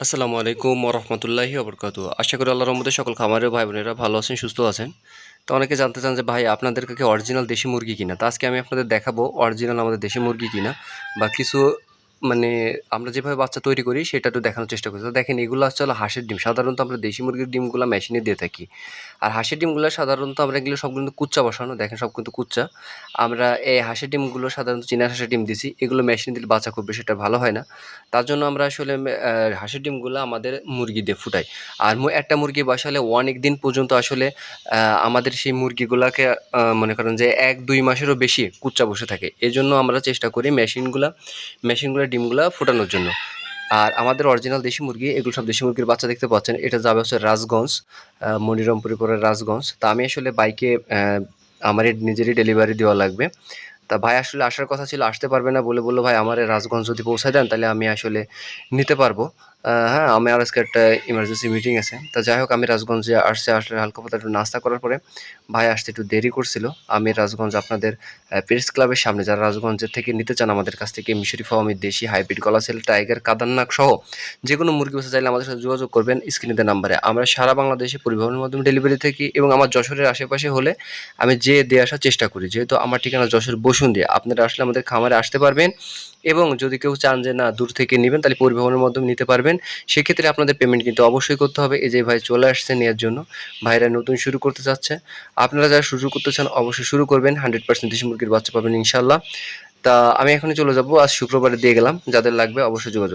আসসালামু আলাইকুম রহমতুল্লাহি অবরকাত আশা করি আল্লাহর মধ্যে সকল খামারের ভাই বোনেরা ভালো আছেন, সুস্থ আছেন। তো অনেকে জানতে চান যে, ভাই আপনাদের কাছে অরিজিনাল দেশি মুরগি কিনা? তো আজকে আমি আপনাদের দেখাবো অরিজিনাল আমাদের দেশি মুরগি কিনা বা কিছু মানে আমরা যেভাবে বাচ্চা তৈরি করি, সেটা একটু দেখানোর চেষ্টা করি। তো দেখেন, এগুলো হচ্ছে হলো হাঁসের ডিম। সাধারণত আমরা দেশি মুরগির ডিমগুলো মেশিনে দিয়ে থাকি। আর হাঁসের ডিমগুলো সাধারণত আমরা এগুলো সব কিন্তু কুচ্চা বসানো। দেখেন, সব কিন্তু কুচ্চা। আমরা এই হাঁসের ডিমগুলো সাধারণত চীনা হাঁসের ডিম দিছি। এগুলো মেশিনে দিলে বাচ্চা খুব বেশি একটা ভালো হয় না। তার জন্য আমরা আসলে হাঁসের ডিমগুলো আমাদের মুরগি দিয়ে ফুটাই। আর একটা মুরগি বসালে অনেক দিন পর্যন্ত আসলে আমাদের সেই মুরগিগুলোকে মনে করেন যে এক দুই মাসেরও বেশি কুচ্চা বসে থাকে। এই জন্য আমরা চেষ্টা করি মেশিনগুলা মেশিনগুলো ডিমগুলা ফোটানোর জন্য। আর আমাদের অরিজিনাল দেশি মুরগি এগুলো সব দেশি মুরগির বাচ্চা দেখতে পাচ্ছেন। এটা যাবে হচ্ছে রাজগঞ্জ আহ, মনিরামপুরে রাজগঞ্জ। তা আমি আসলে বাইকে আমার নিজেরই ডেলিভারি দেওয়া লাগবে। তা ভাই আসলে আসার কথা ছিল আসতে পারবে না বলে বলল ভাই আমার রাজগঞ্জ যদি পৌঁছায় দেন তাহলে আমি আসলে নিতে পারব। হ্যাঁ আমি আর আজকে একটা ইমার্জেন্সি মিটিং আছে। তা যাই হোক, আমি রাজগঞ্জে আসছে, আসলে হালকা পাতলা একটু নাস্তা করার পরে ভাই আসতে একটু দেরি করছিল। আমি রাজগঞ্জ আপনাদের প্রেস ক্লাবের সামনে, যারা রাজগঞ্জের থেকে নিতে চান আমাদের কাছ থেকে, মিশরি ফার্মের দেশি হাইব্রিড গলাসেল টাইগার কাদান্নাক সহ যে কোনো মুরগি বাচ্চা চাইলে আমাদের সাথে যোগাযোগ করবেন স্ক্রিনে নাম্বারে আমরা সারা বাংলাদেশে পরিবহনের মাধ্যমে ডেলিভারি থাকি এবং আমার যশোরের আশেপাশে হলে আমি যে দিয়ে আসার চেষ্টা করি। যেহেতু আমার ঠিকানা যশোর বসুন দিয়ে আপনারা আসলে আমাদের খামারে আসতে পারবেন এবং যদি কেউ চান যে না, দূর থেকে নেবেন, তাহলে পরিবহনের মাধ্যমে নিতে পারবেন। সেক্ষেত্রে আপনাদের পেমেন্ট কিন্তু অবশ্যই করতে হবে। এই যে ভাই চলে আসছে নেওয়ার জন্য, ভাইরা নতুন শুরু করতে চাচ্ছে, আপনারা যারা শুরু করতে চান অবশ্যই শুরু করবেন হান্ড্রেড পার্সেন্ট দেশি মুরগির বাচ্চা পাবেন ইনশাল্লাহ তা আমি এখনই চলে যাব, আজ শুক্রবারে দিয়ে গেলাম, যাদের লাগবে অবশ্যই যোগাযোগ